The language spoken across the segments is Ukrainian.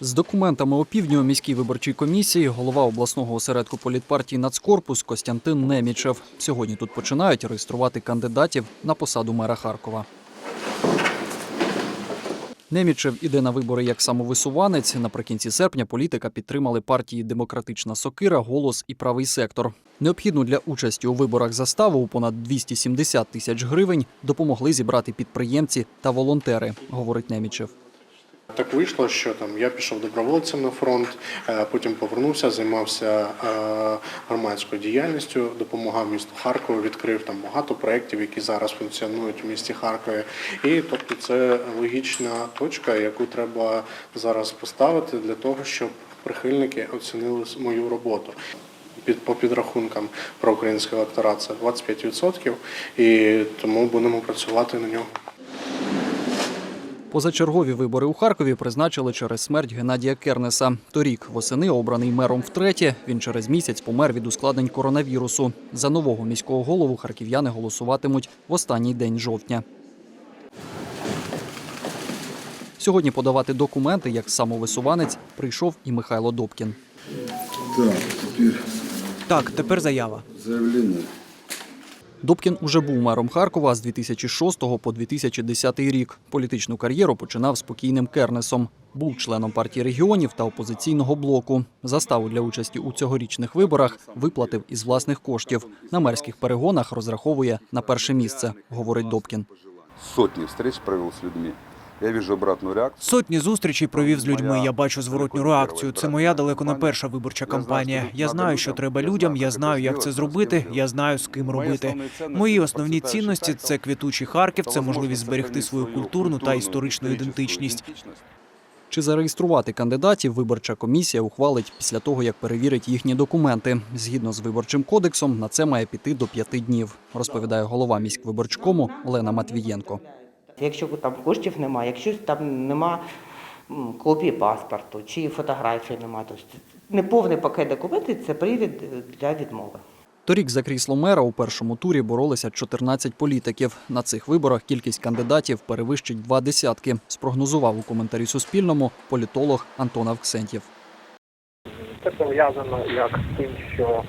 З документами опівдні у міській виборчій комісії голова обласного осередку політпартії Нацкорпус Костянтин Немічев. Сьогодні тут починають реєструвати кандидатів на посаду мера Харкова. Немічев іде на вибори як самовисуванець. Наприкінці серпня політика підтримали партії Демократична Сокира, Голос і Правий сектор. Необхідну для участі у виборах заставу у понад 270 тисяч гривень допомогли зібрати підприємці та волонтери, говорить Немічев. Так вийшло, що там я пішов добровольцем на фронт, е, потім повернувся, займався е, громадською діяльністю, допомагав місту Харкову, відкрив там багато проєктів, які зараз функціонують у місті Харкові. І тобто це логічна точка, яку треба зараз поставити для того, щоб прихильники оцінили мою роботу. По підрахункам про український електорат це 25%, і тому будемо працювати на нього. Позачергові вибори у Харкові призначили через смерть Геннадія Кернеса. Торік восени обраний мером втретє. Він через місяць помер від ускладнень коронавірусу. За нового міського голову харків'яни голосуватимуть в останній день жовтня. Сьогодні подавати документи як самовисуванець прийшов і Михайло Добкін. Так, теперь Так, тепер заява. заявление. Добкін уже був мером Харкова з 2006 по 2010 рік. Політичну кар'єру починав спокійним Кернесом. Був членом партії регіонів та опозиційного блоку. Заставу для участі у цьогорічних виборах виплатив із власних коштів. На мерських перегонах розраховує на перше місце, говорить Добкін. сотни встреч провел с людьми. Я вижу обратную реакцию. Сотні зустрічей провів з людьми. Я бачу зворотню реакцію. Це моя далеко не перша виборча кампанія. Я знаю, що треба людям. Я знаю, як це зробити. Я знаю, з ким робити. Мої основні цінності це квітучий Харків, це можливість зберегти свою культурну та історичну ідентичність. Чи зареєструвати кандидатів виборча комісія ухвалить після того, як перевірить їхні документи. Згідно з виборчим кодексом, на це має піти до п'яти днів, розповідає голова міськвиборчкому Олена Матвієнко. Якщо там коштів немає, якщо там нема копії паспорту чи фотографії немає, то неповний пакет документів це привід е, для відмови. Торік за крісло мера у першому турі боролися 14 політиків. На цих виборах кількість кандидатів перевищить два десятки. Спрогнозував у коментарі Суспільному політолог Антон Авксентєв. Це пов'язано як з тим, що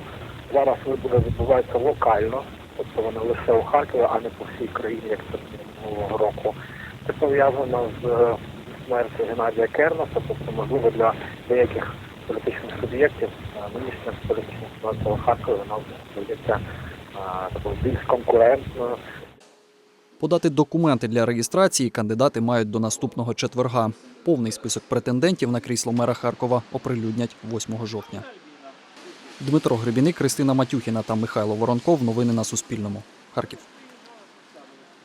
зараз вибори відбуваються локально, тобто вони лише у Харкові, а не по всій країні, як це минулого року. Це пов'язано з е, смертю Геннадія Кернеса, тобто, можливо, для деяких політичних суб'єктів е, нинішня політична ситуація у Харкові вона здається е, такою більш конкурентною. Подати документи для реєстрації кандидати мають до наступного четверга. Повний список претендентів на крісло мера Харкова оприлюднять 8 жовтня. Дмитро Гребіник, Кристина Матюхіна та Михайло Воронков. Новини на Суспільному. Харків.